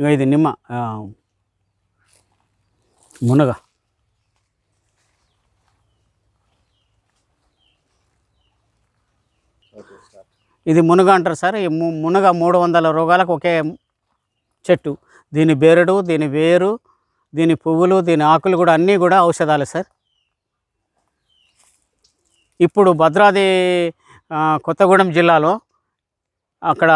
ఇక ఇది నిమ్మ మునగ. ఇది మునగ అంటారు సార్. ఈ ము- మునగ మూడు వందల రోగాలకు ఒకే చెట్టు. దీని బెరడు దీని వేరు దీని పువ్వులు దీని ఆకులు కూడా అన్నీ కూడా ఔషధాలు సార్. ఇప్పుడు భద్రాది కొత్తగూడెం జిల్లాలో అక్కడ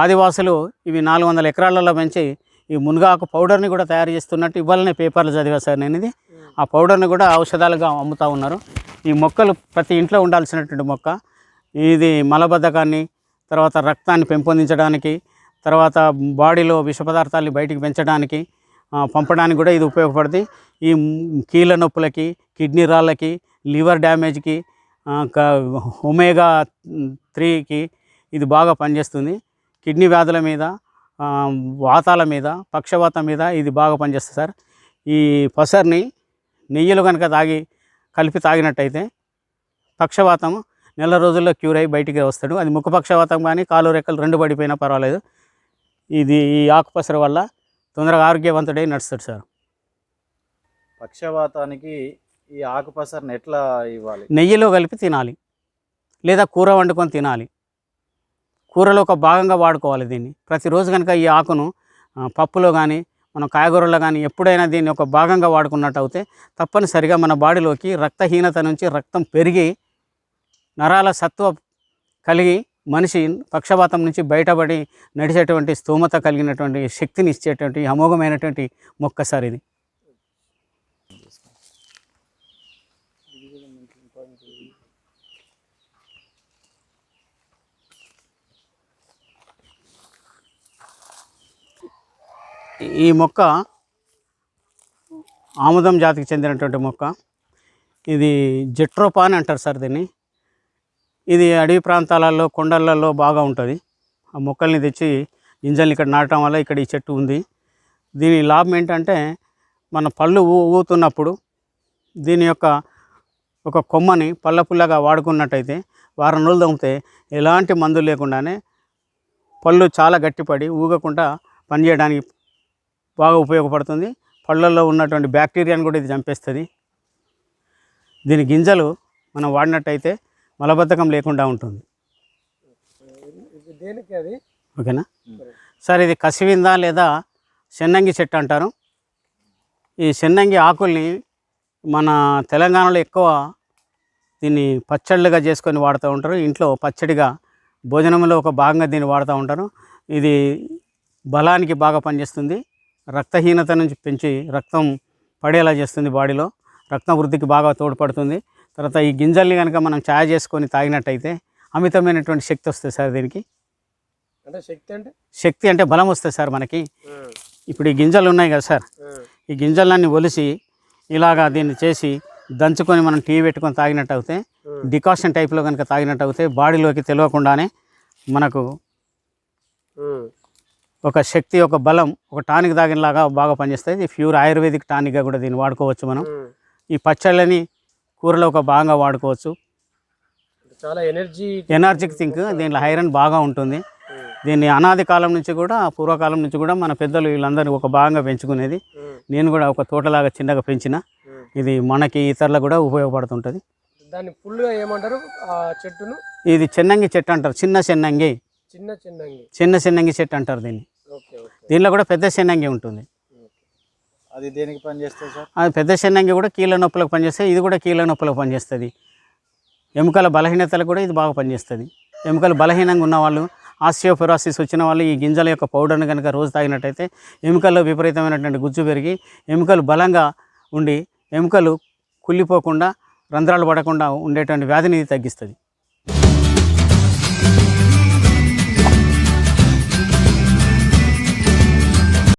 ఆదివాసులు ఇవి నాలుగు వందల ఎకరాలలో పెంచి ఈ మునగాకు పౌడర్ని కూడా తయారు చేస్తున్నట్టు ఇవ్వాలనే పేపర్లు చదివా సార్ నేను ఇది. ఆ పౌడర్ని కూడా ఔషధాలుగా అమ్ముతూ ఉన్నారు. ఈ మొక్కలు ప్రతి ఇంట్లో ఉండాల్సినటువంటి మొక్క ఇది మలబద్ధకాన్ని తర్వాత రక్తాన్ని పెంపొందించడానికి తర్వాత బాడీలో విష పదార్థాలని బయటికి పెంచడానికి పంపడానికి కూడా ఇది ఉపయోగపడుతుంది ఈ కీళ్ళ నొప్పులకి కిడ్నీ రాళ్ళకి లివర్ డ్యామేజ్కి ఒమేగా త్రీకి ఇది బాగా పనిచేస్తుంది. కిడ్నీ వ్యాధుల మీద వాతాల మీద పక్షవాతం మీద ఇది బాగా పనిచేస్తుంది సార్. ఈ పసర్ని నెయ్యిలో కనుక తాగి కలిపి తాగినట్టయితే పక్షవాతం నెల రోజుల్లో క్యూర్ అయ్యి బయటికి వస్తాడు. అది ముఖ పక్షవాతం కానీ కాలు రెక్కలు రెండు పడిపోయినా పర్వాలేదు. ఇది ఈ ఆకుపసర వల్ల తొందరగా ఆరోగ్యవంతుడై నడుస్తాడు సార్. పక్షవాతానికి ఈ ఆకుపసరని ఎట్లా ఇవ్వాలి? నెయ్యిలో కలిపి తినాలి. లేదా కూర వండుకొని తినాలి. కూరలో ఒక భాగంగా వాడుకోవాలి దీన్ని. ప్రతిరోజు కనుక ఈ ఆకును పప్పులో కానీ మన కాయగూరలో కానీ ఎప్పుడైనా దీన్ని ఒక భాగంగా వాడుకున్నట్టు అయితే తప్పనిసరిగా మన బాడీలోకి రక్తహీనత నుంచి రక్తం పెరిగి నరాల సత్వ కలిగి మనిషి పక్షపాతం నుంచి బయటపడి నడిచేటువంటి స్తోమత కలిగినటువంటి శక్తిని ఇచ్చేటువంటి అమోఘమైనటువంటి మొక్కసారి ఇది. ఈ మొక్క ఆముదం జాతికి చెందినటువంటి మొక్క. ఇది జెట్రోపా అని అంటారు సార్ దీన్ని. ఇది అడవి ప్రాంతాలలో కొండలలో బాగా ఉంటుంది. ఆ మొక్కల్ని తెచ్చి గింజల్ని ఇక్కడ నాటడం వల్ల ఇక్కడ ఈ చెట్టు ఉంది. దీని లాభం ఏంటంటే మన పళ్ళు ఊ ఊతున్నప్పుడు దీని యొక్క ఒక కొమ్మని పళ్ళ పుల్లగా వాడుకున్నట్టయితే వారం రోజులు తమ్మితే ఎలాంటి మందులు లేకుండానే పళ్ళు చాలా గట్టిపడి ఊగకుండా పనిచేయడానికి బాగా ఉపయోగపడుతుంది. పళ్ళల్లో ఉన్నటువంటి బ్యాక్టీరియాని కూడా ఇది చంపేస్తుంది. దీని గింజలు మనం వాడినట్టయితే మలబద్ధకం లేకుండా ఉంటుంది. ఓకేనా? సార్ ఇది కసివింద లేదా? చెన్నంగి చెట్టు అంటారు. ఈ చెన్నంగి ఆకుల్ని మన తెలంగాణలో ఎక్కువ దీన్ని పచ్చళ్ళుగా చేసుకొని వాడుతూ ఉంటారు. ఇంట్లో పచ్చడిగా భోజనంలో ఒక భాగంగా దీన్ని వాడుతూ ఉంటారు. ఇది బలానికి బాగా పనిచేస్తుంది. రక్తహీనత నుంచి పెంచి రక్తం పడేలా చేస్తుంది బాడీలో. రక్తం వృద్ధికి బాగా తోడ్పడుతుంది. తర్వాత ఈ గింజల్ని కనుక మనం ఛాయ్ చేసుకొని తాగినట్టయితే అమితమైనటువంటి శక్తి వస్తుంది సార్ దీనికి. అంటే శక్తి అంటే? శక్తి అంటే బలం వస్తుంది సార్ మనకి. ఇప్పుడు ఈ గింజలు ఉన్నాయి కదా సార్. ఈ గింజలన్నీ ఒలిసి ఇలాగా దీన్ని చేసి దంచుకొని మనం టీ పెట్టుకొని తాగినట్టు అవుతే డికాషన్ టైప్లో కనుక తాగినట్టు అవుతే బాడీలోకి తెలియకుండానే మనకు ఒక శక్తి ఒక బలం ఒక టానిక్ తాగినలాగా బాగా పనిచేస్తుంది ప్యూర్ ఆయుర్వేదిక్ టానిక్గా కూడా దీన్ని వాడుకోవచ్చు మనం. ఈ పచ్చళ్ళని కూరలో ఒక భాగంగా వాడుకోవచ్చు. చాలా ఎనర్జీ ఎనర్జిక్ థింక్ దీంట్లో ఐరన్ బాగా ఉంటుంది. దీన్ని అనాది కాలం నుంచి కూడా పూర్వకాలం నుంచి కూడా మన పెద్దలు వీళ్ళందరూ ఒక భాగంగా పెంచుకునేది. నేను కూడా ఒక తోటలాగా చిన్నగా పెంచిన. ఇది మనకి ఇతరులకు కూడా ఉపయోగపడుతుంటుంది. దాన్ని ఫుల్గా ఏమంటారు? చెట్టును? ఇది చెన్నంగి చెట్టు అంటారు. చిన్న చెన్నంగి. చిన్న చిన్నంగి. చిన్న చెన్నంగి చెట్టు అంటారు దీన్ని. దీనిలో కూడా పెద్ద చెన్నంగి ఉంటుంది. అది దేనికి పని చేస్తుంది సార్? అది పెద్ద చెన్నంగి కూడా కీళ్ళ నొప్పులకు పనిచేస్తుంది ఇది కూడా కీళ్ళ నొప్పులకు పనిచేస్తుంది. ఎముకల బలహీనతలకు కూడా ఇది బాగా పనిచేస్తుంది. ఎముకలు బలహీనంగా ఉన్న వాళ్ళు ఆస్టియోఫెరాసిస్ వచ్చిన వాళ్ళు ఈ గింజల యొక్క పౌడర్ని కనుక రోజు తాగినట్టయితే ఎముకల్లో విపరీతమైనటువంటి గుజ్జు పెరిగి ఎముకలు బలంగా ఉండి ఎముకలు కుళ్ళిపోకుండా రంధ్రాలు పడకుండా ఉండేటువంటి వ్యాధిని తగ్గిస్తుంది.